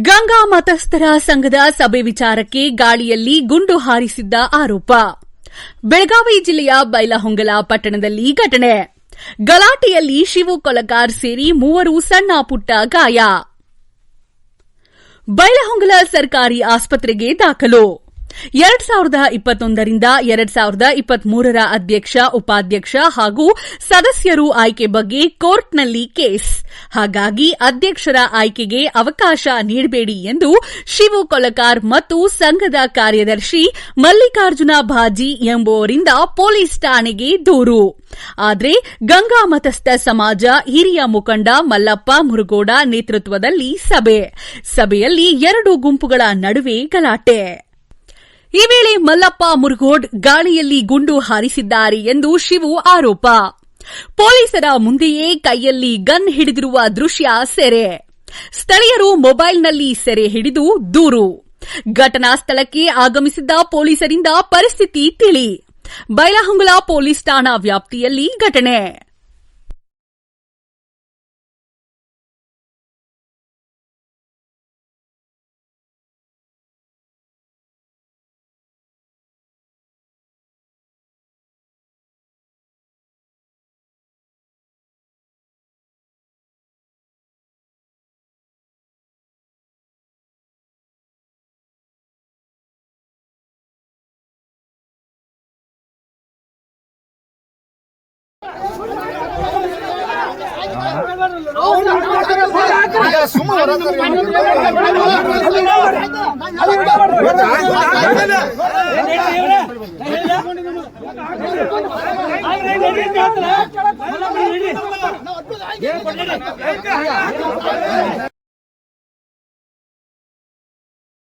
ಗಂಗಾ ಮತಸ್ಥರ ಸಂಘದ ಸಭೆ ವಿಚಾರಕ್ಕೆ ಗಾಳಿಯಲ್ಲಿ ಗುಂಡು ಹಾರಿಸಿದ್ದ ಆರೋಪ. ಬೆಳಗಾವಿ ಜಿಲ್ಲೆಯ ಬೈಲಹೊಂಗಲ ಪಟ್ಟಣದಲ್ಲಿ ಘಟನೆ. ಗಲಾಟೆಯಲ್ಲಿ ಶಿವು ಕೊಲಗಾರ್ ಸೇರಿ ಮೂವರು ಸಣ್ಣ ಪುಟ್ಟ ಗಾಯ. ಬೈಲಹೊಂಗಲ ಸರ್ಕಾರಿ ಆಸ್ಪತ್ರೆಗೆ ದಾಖಲು. ಎರಡ್ ಸಾವಿರದ ಇಪ್ಪತ್ತೊಂದರಿಂದ ಎರಡ್ ಸಾವಿರದ ಇಪ್ಪತ್ಮೂರರ ಅಧ್ಯಕ್ಷ, ಉಪಾಧ್ಯಕ್ಷ ಹಾಗೂ ಸದಸ್ಯರು ಆಯ್ಕೆ ಬಗ್ಗೆ ಕೋರ್ಟ್ನಲ್ಲಿ ಕೇಸ್. ಹಾಗಾಗಿ ಅಧ್ಯಕ್ಷರ ಆಯ್ಕೆಗೆ ಅವಕಾಶ ನೀಡಬೇಡಿ ಎಂದು ಶಿವು ಕೊಲಕಾರ್ ಮತ್ತು ಸಂಘದ ಕಾರ್ಯದರ್ಶಿ ಮಲ್ಲಿಕಾರ್ಜುನ ಭಾಜಿ ಎಂಬುವರಿಂದ ಪೊಲೀಸ್ ಠಾಣೆಗೆ ದೂರು. ಆದರೆ ಗಂಗಾ ಮತಸ್ಥ ಸಮಾಜ, ಹಿರಿಯ ಮುಖಂಡ ಮಲ್ಲಪ್ಪ ಮುರುಗೋಡ ನೇತೃತ್ವದಲ್ಲಿ ಸಭೆ. ಸಭೆಯಲ್ಲಿ ಎರಡು ಗುಂಪುಗಳ ನಡುವೆ ಗಲಾಟೆ. ಈ ವೇಳೆ ಮಲ್ಲಪ್ಪ ಮುರುಗೋಡ್ ಗಾಳಿಯಲ್ಲಿ ಗುಂಡು ಹಾರಿಸಿದ್ದಾರೆ ಎಂದು ಶಿವು ಆರೋಪ. ಪೊಲೀಸರ ಮುಂದೆಯೇ ಕೈಯಲ್ಲಿ ಗನ್ ಹಿಡಿದಿರುವ ದೃಶ್ಯ ಸೆರೆ. ಸ್ಥಳೀಯರು ಮೊಬೈಲ್ನಲ್ಲಿ ಸೆರೆ ಹಿಡಿದು ದೂರು. ಘಟನಾ ಸ್ಥಳಕ್ಕೆ ಆಗಮಿಸಿದ್ದ ಪೊಲೀಸರಿಂದ ಪರಿಸ್ಥಿತಿ ತಿಳಿ. ಬೈಲಹೊಂಗಲ ಪೊಲೀಸ್ ಠಾಣಾ ವ್ಯಾಪ್ತಿಯಲ್ಲಿ ಘಟನೆ. ಸುಮ್ಮನೆ